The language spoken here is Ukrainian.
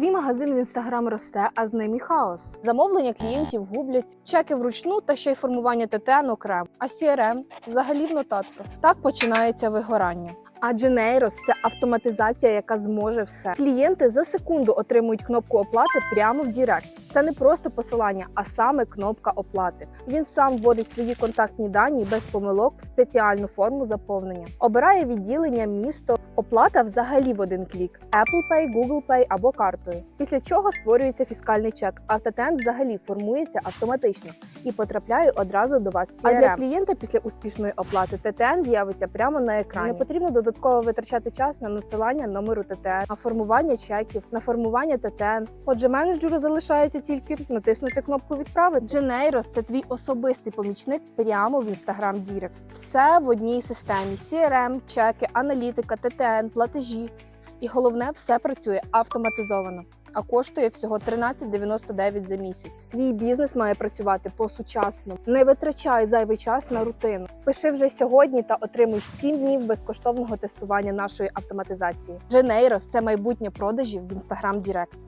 Твій магазин в інстаграм росте, а з ним і хаос. Замовлення клієнтів гублять, чеки вручну та ще й формування ТТН окремо, а CRM взагалі в нотатках. Так починається вигорання. Адже Нейрос це автоматизація, яка зможе все. Клієнти за секунду отримують кнопку оплати прямо в Дірект. Це не просто посилання, а саме кнопка оплати. Він сам вводить свої контактні дані без помилок в спеціальну форму заповнення. Обирає відділення, місто, оплата взагалі в один клік: Apple Pay, Google Pay або картою. Після чого створюється фіскальний чек. А ТТН взагалі формується автоматично і потрапляє одразу до вас. CRM. А для клієнта після успішної оплати ТТН з'явиться прямо на екрані. Не потрібно додатково витрачати час на надсилання номеру ТТН, на формування чеків, на формування ТТН. Отже, менеджеру залишається тільки натиснути кнопку відправити. Geneiros – це твій особистий помічник прямо в Instagram Direct. Все в одній системі: CRM, чеки, аналітика, ТТН, платежі. І головне, все працює автоматизовано. А коштує всього 13,99 за місяць. Твій бізнес має працювати по-сучасному. Не витрачай зайвий час на рутину. Пиши вже сьогодні та отримуй 7 днів безкоштовного тестування нашої автоматизації. Geneiros – це майбутнє продажів в Instagram Direct.